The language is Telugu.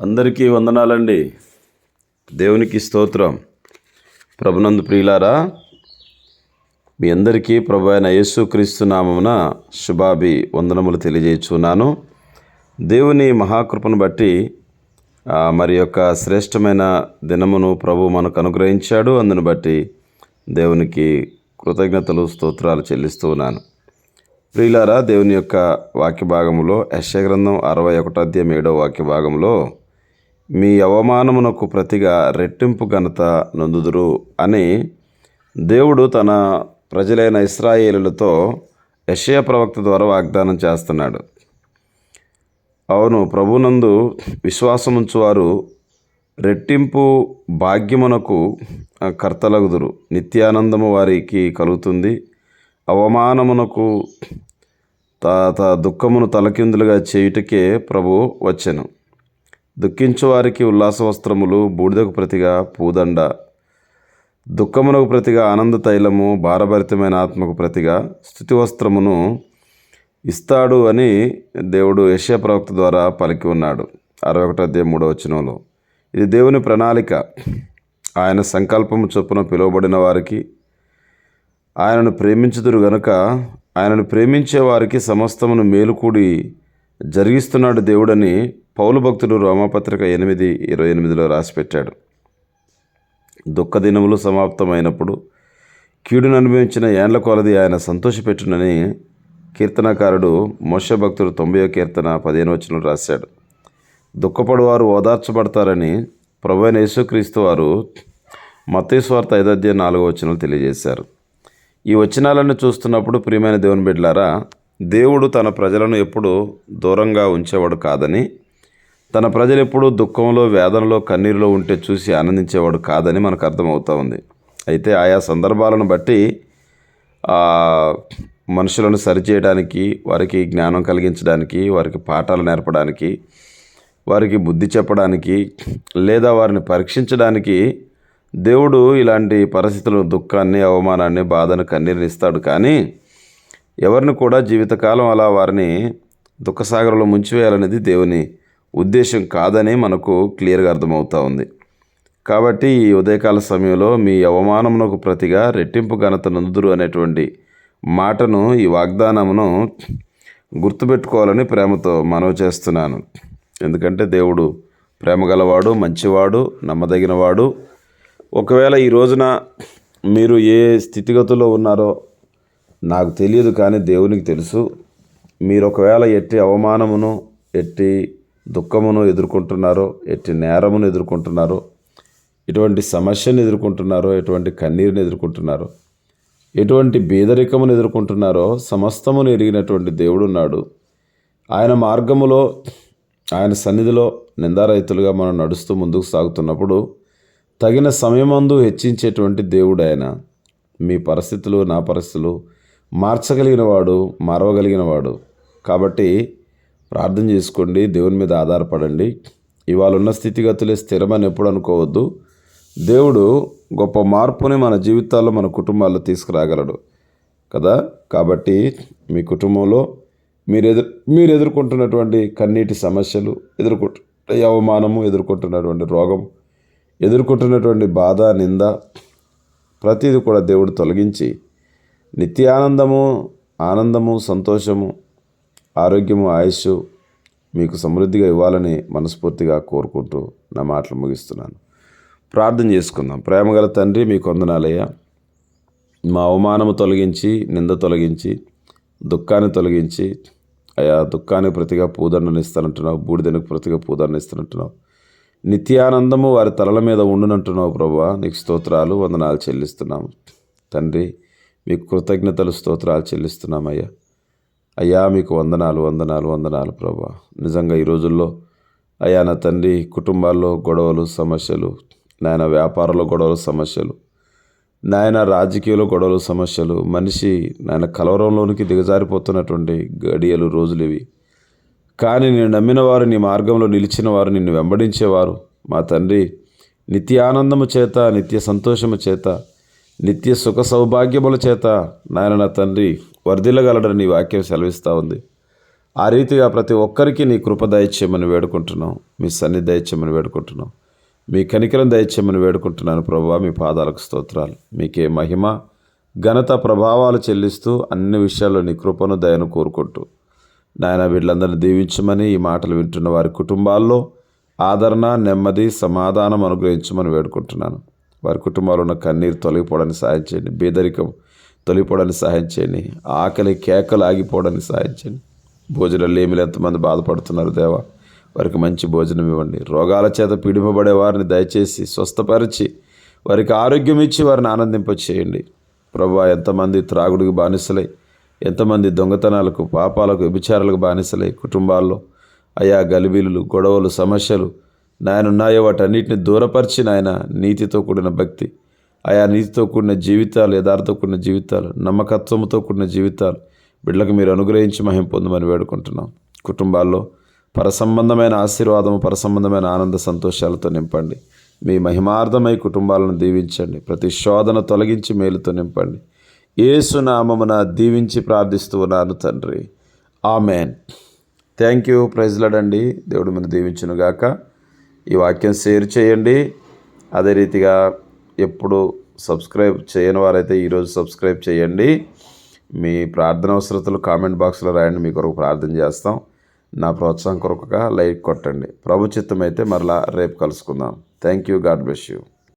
అందరికీ వందనాలండి. దేవునికి స్తోత్రం. ప్రభునందు ప్రియులారా మీ అందరికీ ప్రభు అయిన యేసుక్రీస్తు నామమున శుభాభి వందనములు తెలియజేస్తున్నాను దేవుని మహాకృపను బట్టి మరి యొక్క శ్రేష్టమైన దినమును ప్రభు మనకు అనుగ్రహించాడు. అందును బట్టి దేవునికి కృతజ్ఞతలు స్తోత్రాలు చెల్లిస్తూ ఉన్నాను. ప్రియులారా దేవుని యొక్క వాక్య భాగంలో యశగ్రంథం అరవై ఒకటో అధ్యాయం ఏడవ వాక్య భాగంలో మీ అవమానమునకు ప్రతిగా రెట్టింపు ఘనత నొందుదురు అని దేవుడు తన ప్రజలైన ఇస్రాయేలులతో యషయ ప్రవక్త ద్వారా వాగ్దానం చేస్తున్నాడు. అవును ప్రభునందు విశ్వాసముంచువారు రెట్టింపు భాగ్యమునకు కర్తలగుదురు. నిత్యానందము వారికి కలుగుతుంది. అవమానమునకు త త దుఃఖమును తలకిందులుగా చేయుటకే ప్రభు వచ్చెను. దుఃఖించువారికి ఉల్లాస వస్త్రములు బూడిదకు ప్రతిగా పూదండ. దుఃఖమునకు ప్రతిగా ఆనంద తైలము భారభరితమైన ఆత్మకు ప్రతిగా స్థుతి వస్త్రమును ఇస్తాడు అని దేవుడు యశ్యా ప్రవక్త ద్వారా పలికి ఉన్నాడు. అరవై ఒకటో అధ్యాయం మూడో వచనంలో. ఇది దేవుని ప్రణాళిక. ఆయన సంకల్పము చొప్పున పిలువబడిన వారికి ఆయనను ప్రేమించుదురు గనుక ఆయనను ప్రేమించే వారికి సమస్తమును మేలుకూడి జరిగిస్తున్నాడు దేవుడని పౌలు భక్తుడు రోమపత్రిక ఎనిమిది ఇరవై ఎనిమిదిలో రాసిపెట్టాడు. దుఃఖదినములు సమాప్తమైనప్పుడు కీడును అనుభవించిన ఏండ్ల కొలది ఆయన సంతోషపెట్టునని కీర్తనకారుడు మోష భక్తుడు తొంభయో కీర్తన పదిహేను వచనం రాశాడు. దుఃఖపడువారు ఓదార్చబడతారని ప్రభు యేసుక్రీస్తు వారు మతేశ్వార్త ఐదధ్యాయం నాలుగో వచనాలు తెలియజేశారు. ఈ వచనాలను చూస్తున్నప్పుడు ప్రియమైన దేవుని బిడ్డలారా దేవుడు తన ప్రజలను ఎప్పుడు దూరంగా ఉంచేవాడు కాదని తన ప్రజలు ఎప్పుడూ దుఃఖంలో వేదనలో కన్నీరులో ఉంటే చూసి ఆనందించేవాడు కాదని మనకు అర్థమవుతూ ఉంది. అయితే ఆయా సందర్భాలను బట్టి మనుషులను సరిచేయడానికి వారికి జ్ఞానం కలిగించడానికి వారికి పాఠాలు నేర్పడానికి వారికి బుద్ధి చెప్పడానికి లేదా వారిని పరీక్షించడానికి దేవుడు ఇలాంటి పరిస్థితులను దుఃఖాన్ని అవమానాన్ని బాధను కన్నీరుని ఇస్తాడు. కానీ ఎవరిని కూడా జీవితకాలం అలా వారిని దుఃఖసాగరంలో ముంచివేయాలనేది దేవుని ఉద్దేశం కాదని మనకు క్లియర్గా అర్థమవుతా ఉంది. కాబట్టి ఈ ఉదయకాల సమయంలో మీ అవమానమునకు ప్రతిగా రెట్టింపు ఘనత నందురు అనేటువంటి మాటను ఈ వాగ్దానమును గుర్తుపెట్టుకోవాలని ప్రేమతో మనవి చేస్తున్నాను. ఎందుకంటే దేవుడు ప్రేమ గలవాడు మంచివాడు నమ్మదగినవాడు. ఒకవేళ ఈ రోజున మీరు ఏ స్థితిగతుల్లో ఉన్నారో నాకు తెలియదు కానీ దేవునికి తెలుసు. మీరు ఒకవేళ ఎట్టి అవమానమును ఎట్టి దుఃఖమును ఎదుర్కొంటున్నారో ఎట్టి నేరమును ఎదుర్కొంటున్నారో ఎటువంటి సమస్యను ఎదుర్కొంటున్నారో ఎటువంటి కన్నీరుని ఎదుర్కొంటున్నారో ఎటువంటి బీదరికమును ఎదుర్కొంటున్నారో సమస్తమును ఎరిగినటువంటి దేవుడు ఉన్నాడు ఆయన మార్గములో ఆయన సన్నిధిలో నిందారహితులుగా మనం నడుస్తూ ముందుకు సాగుతున్నప్పుడు తగిన సమయమందు హెచ్చించేటువంటి దేవుడు ఆయన మీ పరిస్థితులు నా పరిస్థితులు మార్చగలిగిన వాడు మరవగలిగిన వాడు కాబట్టి ప్రార్థన చేసుకోండి దేవుని మీద ఆధారపడండి. ఇవాళ ఉన్న స్థితిగతులే స్థిరమని ఎప్పుడు అనుకోవద్దు. దేవుడు గొప్ప మార్పుని మన జీవితాల్లో మన కుటుంబాల్లో తీసుకురాగలడు కదా? కాబట్టి మీ కుటుంబంలో మీరు ఎదురు మీరు ఎదుర్కొంటున్నటువంటి కన్నీటి సమస్యలు ఎదుర్కొంటు అవమానము ఎదుర్కొంటున్నటువంటి రోగం ఎదుర్కొంటున్నటువంటి బాధ నింద ప్రతిదీ కూడా దేవుడు తొలగించి నిత్యానందము ఆనందము సంతోషము ఆరోగ్యము ఆయుష్ మీకు సమృద్ధిగా ఇవ్వాలని మనస్ఫూర్తిగా కోరుకుంటూ నా మాటలు ముగిస్తున్నాను. ప్రార్థన చేసుకుందాం. ప్రేమగల తండ్రి మీ కొందనాలయ్యా మా అవమానము తొలగించి నింద తొలగించి దుఃఖాన్ని తొలగించి అయా దుఃఖానికి ప్రతిగా పూదండను ఇస్తానంటున్నావు బూడిదనికి ప్రతిగా పూదండను ఇస్తానంటున్నావు నిత్యానందము వారి తలల మీద ఉండునంటున్నావు ప్రభా నీకు స్తోత్రాలు వందనాలు చెల్లిస్తున్నాము. తండ్రి మీకు కృతజ్ఞతలు స్తోత్రాలు చెల్లిస్తున్నామయ్యా. అయ్యా మీకు వందనాలు వందనాలు వందనాలు ప్రభా. నిజంగా ఈ రోజుల్లో అయ్యా నా తండ్రి కుటుంబాల్లో గొడవలు సమస్యలు నాయన వ్యాపారంలో గొడవలు సమస్యలు నాయన రాజకీయంలో గొడవలు సమస్యలు మనిషి నాయన కలవరంలోనికి దిగజారిపోతున్నటువంటి గడియలు రోజులు ఇవి కానీ నేను నమ్మిన వారు నీ మార్గంలో నిలిచిన వారు నిన్ను వెంబడించేవారు మా తండ్రి. నిత్య ఆనందము చేత నిత్య సంతోషము చేత నిత్య సుఖ సౌభాగ్యముల చేత నాయన నా తండ్రి వర్ధిల్లగలడని నీ వాక్యం సెలవిస్తూ ఉంది. ఆ రీతిగా ప్రతి ఒక్కరికి నీ కృప దయచేయమని వేడుకుంటున్నాం. మీ సన్ని దయచేయమని వేడుకుంటున్నాం. మీ కనికరం దయచేయమని వేడుకుంటున్నాను ప్రభు. మీ పాదాలకు స్తోత్రాలు. మీకే మహిమ ఘనత ప్రభావాలు చెల్లిస్తూ అన్ని విషయాల్లో నీ కృపను దయను కోరుకుంటూ. నాయన వీళ్ళందరినీ దీవించమని ఈ మాటలు వింటున్న వారి కుటుంబాల్లో ఆదరణ నెమ్మది సమాధానం అనుగ్రహించమని వేడుకుంటున్నాను. వారి కుటుంబాల్లో ఉన్న కన్నీరు తొలగిపోవడానికి సహాయం చేయండి. బేదరికం తొలగిపోవడానికి సహాయం చేయండి. ఆకలి కేకలు ఆగిపోవడానికి సహాయం చేయండి. భోజనం లేమిలు ఎంతమంది బాధపడుతున్నారు దేవా? వారికి మంచి భోజనం ఇవ్వండి. రోగాల చేత పీడింపబడే వారిని దయచేసి స్వస్థపరిచి వారికి ఆరోగ్యం ఇచ్చి వారిని ఆనందింప చేయండి ప్రభా ఎంతమంది త్రాగుడికి బానిసలై ఎంతమంది దొంగతనాలకు పాపాలకు వ్యభిచారాలకు బానిసలై కుటుంబాల్లో అయా గలిబిలు గొడవలు సమస్యలు నాయనున్నాయో వాటన్నిటిని దూరపరిచి నాయన నీతితో కూడిన భక్తి. ఆయా నీతితో కూడిన జీవితాలు యథార్థతో కూడిన జీవితాలు నమ్మకత్వంతో కూడిన జీవితాలు బిడ్డలకు మీరు అనుగ్రహించి మహిం పొందమని వేడుకుంటున్నాం. కుటుంబాల్లో పరసంబంధమైన ఆశీర్వాదము పరసంబంధమైన ఆనంద సంతోషాలతో నింపండి. మీ మహిమార్థమై కుటుంబాలను దీవించండి. ప్రతి శోధన తొలగించి మేలుతో నింపండి. ఏసునామమున దీవించి ప్రార్థిస్తూ ఉన్నాను తండ్రి. ఆమెన్. Thank you. ప్రైజ్లాడండి దేవుడు మన దీవించునుగాక. ఈ వాక్యం షేర్ చేయండి. అదే రీతిగా ఎప్పుడు సబ్స్క్రైబ్ చేయని వారైతే ఈరోజు సబ్స్క్రైబ్ చేయండి. మీ ప్రార్థన అవసరతలు కామెంట్ బాక్స్లో రాయండి. మీ కొరకు ప్రార్థన చేస్తాం. నా ప్రోత్సాహం కొరకుగా లైక్ కొట్టండి. ప్రభు చిత్తం అయితే మరలా రేపు కలుసుకుందాం. Thank you God bless you